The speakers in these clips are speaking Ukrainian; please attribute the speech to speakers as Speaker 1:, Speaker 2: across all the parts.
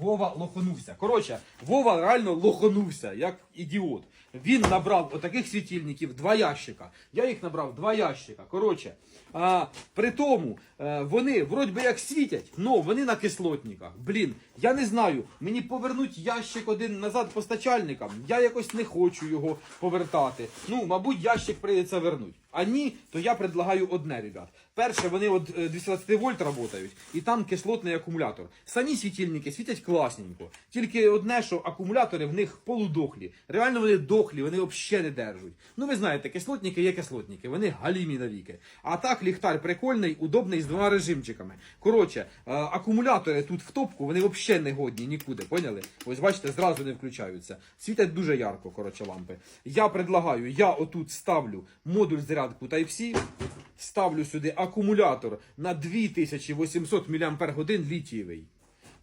Speaker 1: Вова лоханувся. Коротше, Вова реально лоханувся, як ідіот. Він набрав отаких світильників два ящика. Я їх набрав два ящика. Коротше, а, при тому е, вони вроді би як світять, але вони на кислотниках. Блін, я не знаю. Мені повернуть ящик один назад постачальникам. Я якось не хочу його повертати. Ну, мабуть, ящик прийдеться вернуть. А ні, то я предлагаю одне, ребят. Перше, вони от е, 220 вольт працюють, і там кислотний акумулятор. Самі світильники світять класненько. Тільки одне, що акумулятори в них полудохлі. Реально вони дохлі, вони взагалі не держать. Ну ви знаєте, кислотники є кислотники, вони галімі навіки. А так ліхтар прикольний, удобний з двома режимчиками. Коротше, е, акумулятори тут в топку, вони взагалі не годні нікуди, поняли? Ось бачите, зразу не включаються. Світять дуже ярко, коротше, лампи. Я предлагаю, я отут ставлю модуль зарядку Type-C, ставлю сюди акумулятор на 2800 мАч літієвий.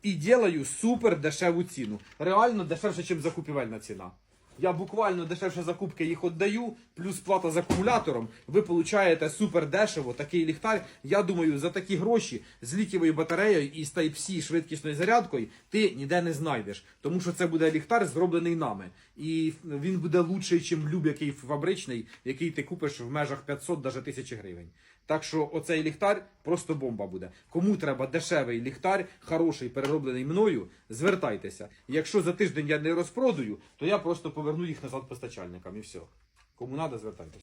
Speaker 1: І ділаю супер дешеву ціну. Реально дешевше, ніж закупівельна ціна. Я буквально дешевше закупки їх віддаю, плюс плата з акумулятором. Ви получаєте супер дешево такий ліхтар. Я думаю, за такі гроші з літієвою батареєю і з Type-C швидкісною зарядкою ти ніде не знайдеш. Тому що це буде ліхтар, зроблений нами. І він буде лучший, ніж будь-який фабричний, який ти купиш в межах 500 даже 1000 гривень. Так що оцей ліхтар просто бомба буде. Кому треба дешевий ліхтар, хороший, перероблений мною, звертайтеся. Якщо за тиждень я не розпродаю, то я просто поверну їх назад постачальникам і все. Кому треба, звертайтеся.